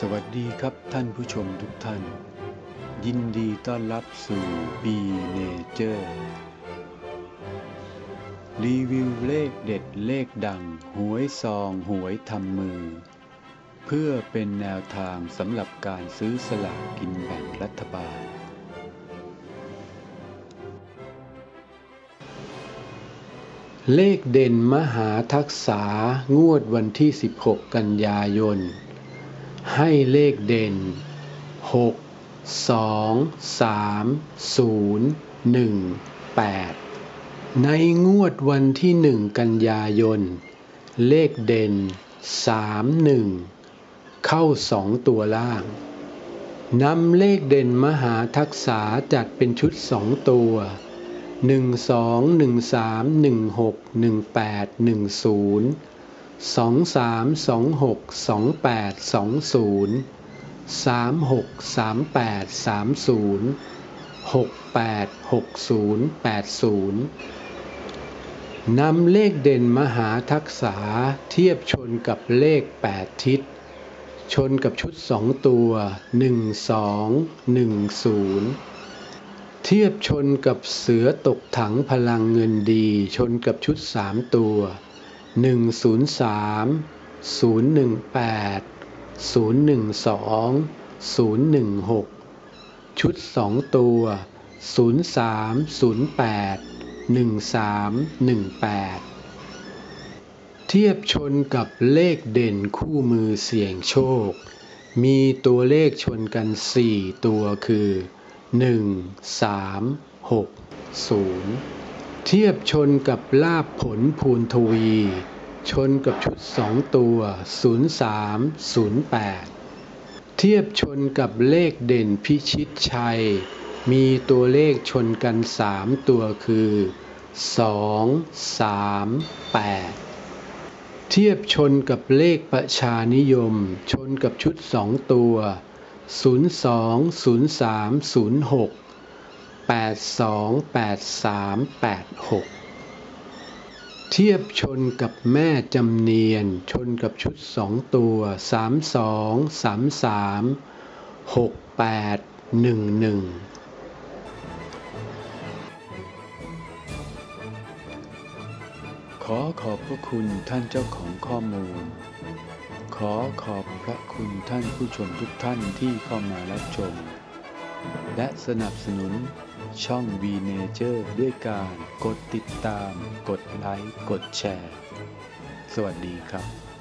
สวัสดีครับท่านผู้ชมทุกท่าน ยินดีต้อนรับสู่ B Nature รีวิวเลขเด็ดเลขดัง หวยซองหวยทำมือ เพื่อเป็นแนวทางสำหรับการซื้อสลากกินแบ่งรัฐบาล เลขเด่นมหาทักษางวดวันที่ 16 กันยายน ให้เลขเด่น 6 2 3 0 1 8 ในงวดวันที่ 1 กันยายน เลขเด่น 3 1 เข้า 2 ตัวล่างนำเลขเด่นมหาทักษาจัดเป็นชุด 2 ตัว 1 2 1 3 1 6 1 8 1 0 สองสามสองหกสองแปดสองศูนย์สามหกสามแปดสามศูนย์หกแปดหกศูนย์แปดศูนย์นำเลขเด่นมหาทักษาเทียบชนกับเลขแปดทิศ ชนกับชุดสองตัวหนึ่งสองหนึ่งศูนย์เทียบชนกับเสือตกถังพลังเงินดี ชนกับชุด 3 ตัว 103 018 012 016 ชุด 2 ตัว 03 08 1318 เทียบชนกับเลขเด่นคู่มือเสี่ยงโชค มีตัวเลขชนกัน 4 ตัวคือ 1 3 6 0 เทียบชนกับลาบผลภูนทวี ชนกับชุด2ตัว 03 08 เทียบชนกับเลขเด่นพิชิตชัย มีตัวเลขชนกัน 3 ตัวคือ 2 3 8 เทียบชนกับเลขประชานิยม ชนกับชุด2ตัว 02 03 06 82 83 86 เทียบชนกับแม่จำเนียน ชนกับชุด2ตัว 32 33 68 11ขอขอบพระคุณท่านเจ้าของข้อมูล ขอขอบพระคุณท่านผู้ชมทุกท่านที่เข้ามารับชม และสนับสนุน ช่อง V Nature ด้วยการกดติดตาม กดไลค์ กดแชร์ สวัสดีครับ